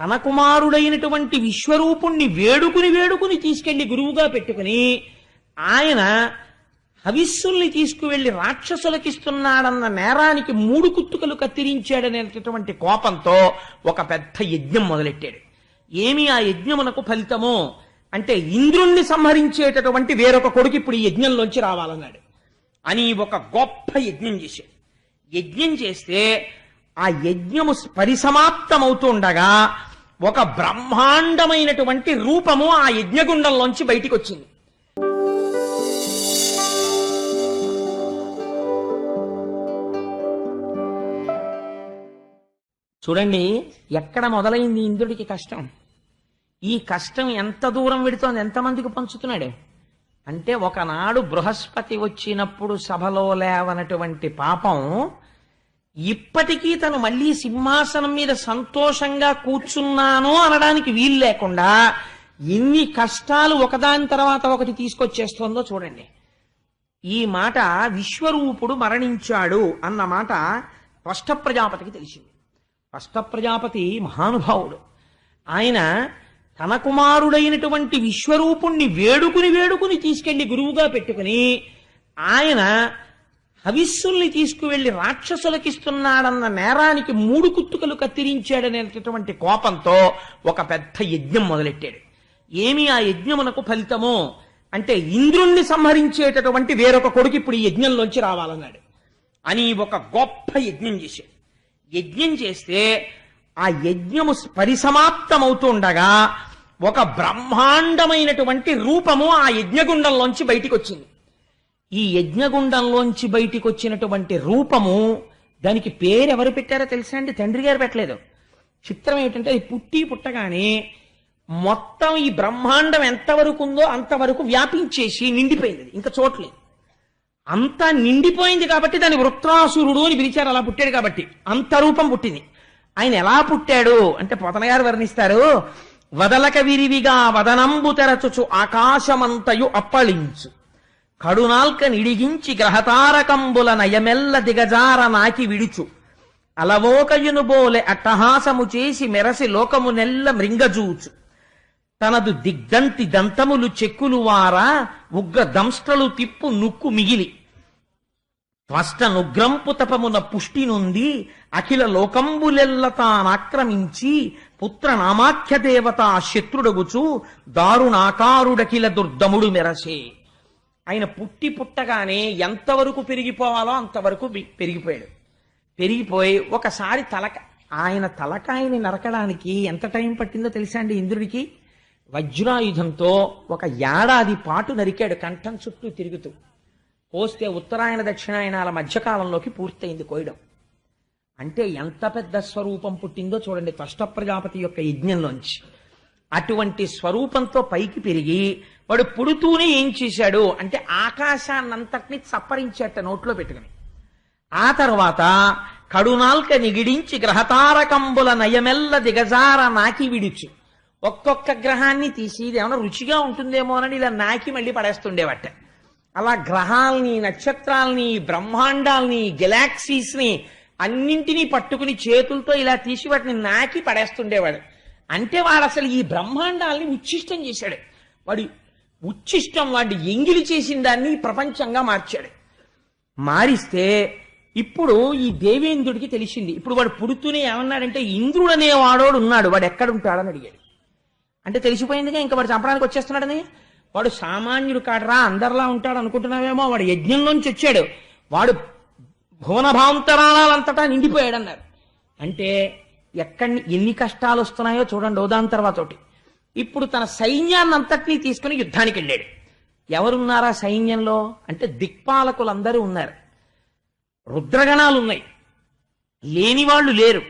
తన కుమారుడైనటువంటి విశ్వరూపుణ్ణి వేడుకుని వేడుకుని తీసుకెళ్ళి గురువుగా పెట్టుకుని ఆయన హవిస్సుల్ని తీసుకువెళ్ళి రాక్షసులకిస్తున్నాడన్న నేరానికి మూడు కుత్తుకలు కత్తిరించాడనేటటువంటి కోపంతో ఒక పెద్ద యజ్ఞం మొదలెట్టాడు. ఏమి ఆ యజ్ఞమునకు ఫలితము? అంటే ఇంద్రుణ్ణి సంహరించేటటువంటి వేరొక కొడుకు ఇప్పుడు ఈ యజ్ఞంలోంచి రావాలన్నాడు. అని ఒక గొప్ప యజ్ఞం చేశాడు. యజ్ఞం చేస్తే ఆ యజ్ఞము పరిసమాప్తమవుతుండగా ఒక బ్రహ్మాండమైనటువంటి రూపము ఆ యజ్ఞగుండంలోంచి బయటికి వచ్చింది చూడండి ఎక్కడ మొదలైంది ఇంద్రుడికి కష్టం? ఈ కష్టం ఎంత దూరం విడుతోంది? ఎంతమందికి పంచుతున్నాడు? అంటే ఒకనాడు బృహస్పతి వచ్చినప్పుడు సభలో లేవనటువంటి పాపం ఇప్పటికీ తను మళ్ళీ సింహాసనం మీద సంతోషంగా కూర్చున్నాను అనడానికి వీలు లేకుండా ఎన్ని కష్టాలు ఒకదాని తర్వాత ఒకటి తీసుకొచ్చేస్తోందో చూడండి. ఈ మాట విశ్వరూపుడు మరణించాడు అన్న మాట త్వష్ట ప్రజాపతికి తెలిసింది. త్వష్ట ప్రజాపతి మహానుభావుడు. ఆయన తన కుమారుడైనటువంటి విశ్వరూపుణ్ణి వేడుకుని వేడుకుని తీసుకెళ్ళి గురువుగా పెట్టుకుని ఆయన హవిస్సుల్ని తీసుకువెళ్ళి రాక్షసులకిస్తున్నాడన్న నేరానికి మూడు కుత్తుకలు కత్తిరించాడనేటటువంటి కోపంతో ఒక పెద్ద యజ్ఞం మొదలెట్టాడు. ఏమి ఆ యజ్ఞమునకు ఫలితము? అంటే ఇంద్రుణ్ణి సంహరించేటటువంటి వేరొక కొడుకు ఇప్పుడు ఈ యజ్ఞంలోంచి రావాలన్నాడు. అని ఒక గొప్ప యజ్ఞం చేశాడు. యజ్ఞం చేస్తే ఆ యజ్ఞము పరిసమాప్తమవుతుండగా ఒక బ్రహ్మాండమైనటువంటి రూపము ఆ యజ్ఞగుండంలోంచి బయటికి వచ్చింది ఈ యజ్ఞగుండంలోంచి బయటికి వచ్చినటువంటి రూపము దానికి పేరు ఎవరు పెట్టారో తెలుసా అండి? తండ్రి గారు పెట్టలేదు. చిత్రం ఏమిటంటే అది పుట్టి పుట్టగానే మొత్తం ఈ బ్రహ్మాండం ఎంతవరకు ఉందో అంతవరకు వ్యాపించేసి నిండిపోయింది. ఇంకా చోట్లేదు అంతా నిండిపోయింది కాబట్టి దాని వృత్రాసురుడు అని పిలిచారు. అలా పుట్టాడు కాబట్టి అంత రూపం పుట్టింది. ఆయన ఎలా పుట్టాడు అంటే పోతనగారు వర్ణిస్తారు వదలక విరివిగా వదనంబు తెరచుచు ఆకాశమంతయు అప్పళించు. కడునాల్కనిడిగించి గ్రహతారకంబుల నయమెల్ల దిగజార నాకి విడుచు. అలవోకయును బోలె అట్టహాసము చేసి మెరసి లోకము నెల్ల మృంగజూచు. తనదు దిగ్దంతి దంతములు చెక్కులు వారా ఉగ్ర దంష్టలు తిప్పు నుక్కు మిగిలి. త్వష్ట నుగ్రంపు తపమున పుష్టి నుండి అఖిల లోకంబులెల్ల తానాక్రమించి పుత్ర నామాఖ్య దేవత శత్రుడగుచు దారుణాకారుడకిల దుర్దముడు మెరసే. ఆయన పుట్టి పుట్టగానే ఎంతవరకు పెరిగిపోవాలో అంతవరకు పెరిగిపోయాడు. పెరిగిపోయి ఒకసారి తలక ఆయన తలకాయని నరకడానికి ఎంత టైం పట్టిందో తెలుసా అండి ఇంద్రుడికి? వజ్రాయుధంతో ఒక ఏడాది పాటు నరికాడు కంఠం చుట్టూ తిరుగుతూ. కోస్తే ఉత్తరాయణ దక్షిణాయనాల మధ్యకాలంలోకి పూర్తయింది కోయడం అంటే ఎంత పెద్ద స్వరూపం పుట్టిందో చూడండి కష్ట ప్రజాపతి యొక్క యజ్ఞంలోంచి. అటువంటి స్వరూపంతో పైకి పెరిగి వాడు పుడుతూనే ఏం చేశాడు అంటే ఆకాశాన్నంతటిని చప్పరించేట నోట్లో పెట్టుకుని. ఆ తర్వాత కడునాల్క నిగిడించి గ్రహతారకంబుల నయమెల్ల దిగజార నాకి విడిచి ఒక్కొక్క గ్రహాన్ని తీసి ఇది ఏమైనా రుచిగా ఉంటుందేమో అని ఇలా నాకి మళ్ళీ పడేస్తుండేవట. అలా గ్రహాల్ని నక్షత్రాల్ని బ్రహ్మాండాల్ని గెలాక్సీస్ని అన్నింటినీ పట్టుకుని చేతులతో ఇలా తీసి వాటిని నాకి పడేస్తుండేవాడు. అంటే వాడు అసలు ఈ బ్రహ్మాండాల్ని ఉచ్ఛిష్టం చేశాడు. వాడు ఉచ్ఛిష్టం వాడి ఎంగిలి చేసిన దాన్ని ప్రపంచంగా మార్చాడు. మారిస్తే ఇప్పుడు ఈ దేవేంద్రుడికి తెలిసింది. ఇప్పుడు వాడు పుడుతూనే ఏమన్నాడంటే ఇంద్రుడు అనేవాడోడు ఉన్నాడు. వాడు ఎక్కడ ఉంటాడని అడిగాడు. అంటే తెలిసిపోయిందిగా ఇంకా వాడు చంపడానికి వచ్చేస్తున్నాడని? వాడు సామాన్యుడు కాడరా అందరిలా ఉంటాడు అనుకుంటున్నావేమో వాడు యజ్ఞంలోంచి వచ్చాడు. వాడు భువనభాంతరాలంతటా నిండిపోయాడు అన్నారు అంటే ఎక్కడిని ఎన్ని కష్టాలు వస్తున్నాయో చూడండి ఓదాని తర్వాత ఒకటి ఇప్పుడు తన సైన్యాన్ని అంతటినీ తీసుకుని యుద్ధానికి వెళ్ళాడు ఎవరున్నారా సైన్యంలో? అంటే దిక్పాలకులందరూ ఉన్నారు. రుద్రగణాలు ఉన్నాయి లేని వాళ్ళు లేరు.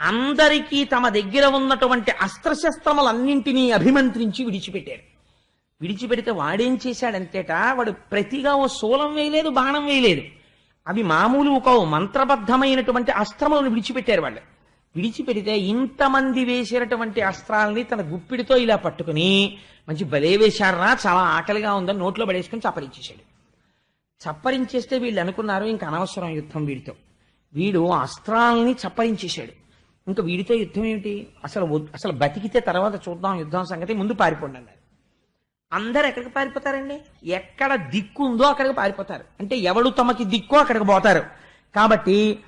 అందరికీ తమ దగ్గర ఉన్నటువంటి అస్త్రశస్త్రములన్నింటినీ అభిమంత్రించి విడిచిపెట్టారు. విడిచిపెడితే వాడేం చేశాడంతేట? వాడు ప్రతిగా ఓ శూలం వేయలేదు బాణం వేయలేదు. అవి మామూలు ఒక మంత్రబద్ధమైనటువంటి అస్త్రములను విడిచిపెట్టారు వాళ్ళు. విడిచిపెడితే ఇంతమంది వేసినటువంటి అస్త్రాలని తన గుప్పిడితో ఇలా పట్టుకుని మంచి బలే వేశారా చాలా ఆకలిగా ఉందని నోట్లో పడేసుకుని చప్పరించేశాడు. చప్పరించేస్తే వీళ్ళు అనుకున్నారు ఇంక అనవసరం యుద్ధం వీడితో. వీడు అస్త్రాలని చప్పరించేశాడు. ఇంకా వీడితో యుద్ధం ఏమిటి? అసలు అసలు బతికితే తర్వాత చూద్దాం యుద్ధం సంగతి ముందు పారిపోండి అన్నారు. అందరు ఎక్కడికి పారిపోతారండి? ఎక్కడ దిక్కు ఉందో అక్కడికి పారిపోతారు. అంటే ఎవడు తమకి దిక్కో అక్కడికి పోతారు. కాబట్టి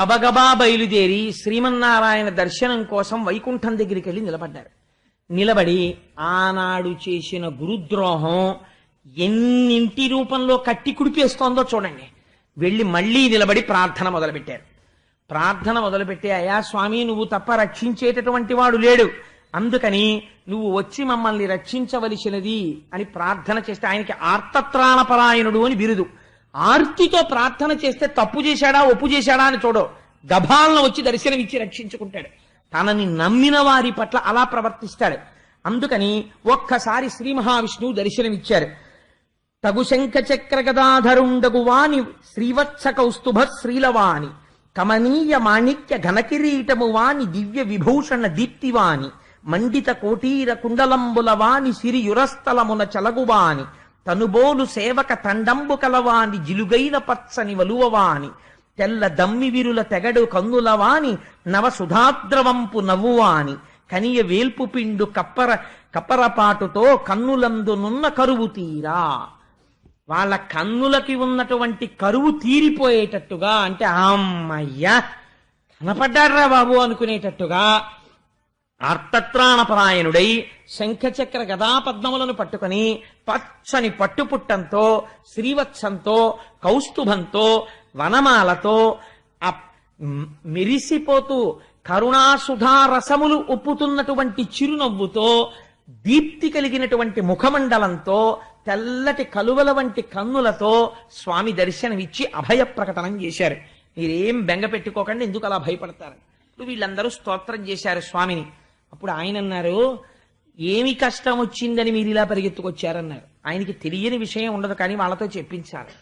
గబగబా బయలుదేరి శ్రీమన్నారాయణ దర్శనం కోసం వైకుంఠం దగ్గరికి వెళ్ళి నిలబడ్డారు. నిలబడి ఆనాడు చేసిన గురుద్రోహం ఎన్నింటి రూపంలో కట్టి కుడిపేస్తోందో చూడండి. వెళ్ళి మళ్ళీ నిలబడి ప్రార్థన మొదలుపెట్టారు. ప్రార్థన మొదలుపెట్టి అయా స్వామి నువ్వు తప్ప రక్షించేటటువంటి వాడు లేడు. అందుకని నువ్వు వచ్చి మమ్మల్ని రక్షించవలసినది అని ప్రార్థన చేస్తే ఆయనకి ఆర్తత్రాణపరాయణుడు అని బిరుదు. ఆర్తితో ప్రార్థన చేస్తే తప్పు చేశాడా ఒప్పు చేశాడా అని చూడవు గభాలను వచ్చి దర్శనమిచ్చి రక్షించుకుంటాడు. తనని నమ్మిన వారి పట్ల అలా ప్రవర్తిస్తాడు. అందుకని ఒక్కసారి శ్రీ మహావిష్ణువు దర్శనమిచ్చారు. తగు శంఖ చక్ర గదాధరుండగువాని శ్రీవత్స కౌస్తుభ శ్రీలవాణి కమనీయ మాణిక్య ఘనకిరీటము వాని దివ్య విభూషణ దీప్తివాని మండిత కోటీర కుండలంబుల వాని సిరియురస్థలమున చలగువాని తనుబోలు సేవక తండంబు కలవాని జిలుగైన పచ్చని వలువవాని తెల్ల దమ్మి విరుల తెగడు కన్నులవాని నవ సుధాద్రవంపు నవ్వువాని కనియ వేల్పు పిండు కప్పర కప్పరపాటుతో కన్నులందునున్న కరువు తీరా. వాళ్ళ కన్నులకి ఉన్నటువంటి కరువు తీరిపోయేటట్టుగా అంటే అమ్మయ్యా కనపడ్డాడ్రా బాబు అనుకునేటట్టుగా అర్థత్రాణపరాయణుడై శంఖచక్ర గదాపద్మములను పట్టుకొని పచ్చని పట్టుపుట్టంతో శ్రీవత్సంతో కౌస్తుభంతో వనమాలతో ఆ మెరిసిపోతూ కరుణాసుధారసములు ఒప్పుతున్నటువంటి చిరునవ్వుతో దీప్తి కలిగినటువంటి ముఖమండలంతో తెల్లటి కలువల వంటి కన్నులతో స్వామి దర్శనమిచ్చి అభయ ప్రకటనం చేశారు. మీరేం బెంగ పెట్టుకోకండి ఎందుకు అలా భయపడతారు ఇప్పుడు వీళ్ళందరూ స్తోత్రం చేశారు స్వామిని. అప్పుడు ఆయన అన్నారు ఏమి కష్టం వచ్చిందని మీరు ఇలా పరిగెత్తుకొచ్చారన్నారు? ఆయనకి తెలియని విషయం ఉండదు కానీ వాళ్ళతో చెప్పించాలి